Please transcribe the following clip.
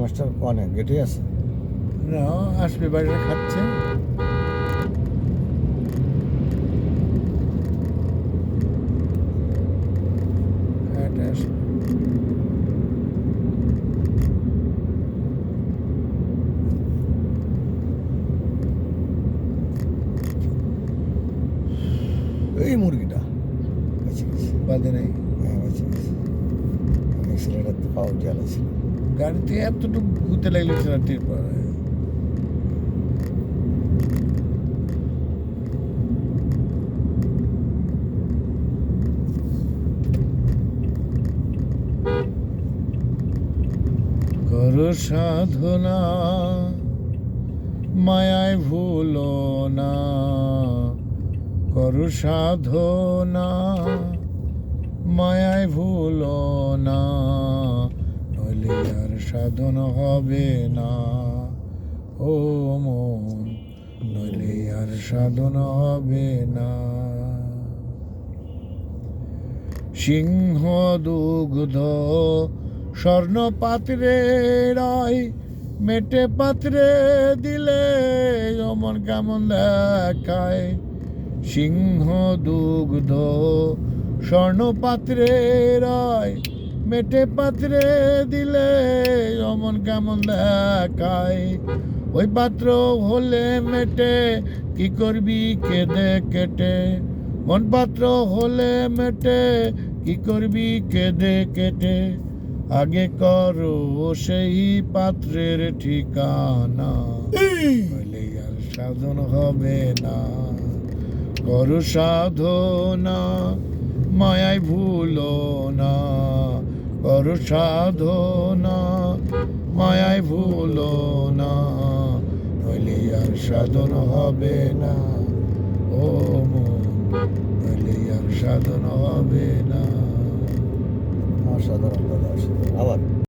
Master কনে গেটে আছে? না আসবে বাড়িটা খাচ্ছে খাটে আসবে এই মুরগিটা। বেঁচে গেছে বাদে নাই। হ্যাঁ বেঁচে গেছে আমি ছেলেটার তো গাড়িতে এতটুকু ঘুরতে লাগলে সেটা টের পাওয়া করো সাধনা মায়ায় ভুলো সাধনা, মায়ায় ভুলো না, নইলে আর সাধন হবে না। ও মন, নইলে আর সাধন হবে না। সিংহ দুগ্ধ, স্বর্ণ পাত্রে রয় মেটে পাত্রে দিলে অমন কেমন দেখায়। সিংহ দুগ্ধ স্বর্ণ পাত্রে রয় মেটে পাত্রে দিলে অমন কেমন দেখায়। ওই পাত্র হলে মেটে কি করবি কেঁদে কেটে? মন পাত্র হলে মেটে কি করবি কেঁদে কেটে? আগে করো সেই পাত্রের ঠিকানা আর সাধন হবে না। করো সাধনা মায়ায় ভুলো না। করো সাধনা মায়ায় ভুলো না। নইলে আর সাধন হবে না। ও মন, নইলে আর সাধন হবে না। আমার সাধারণ দাদা আবার।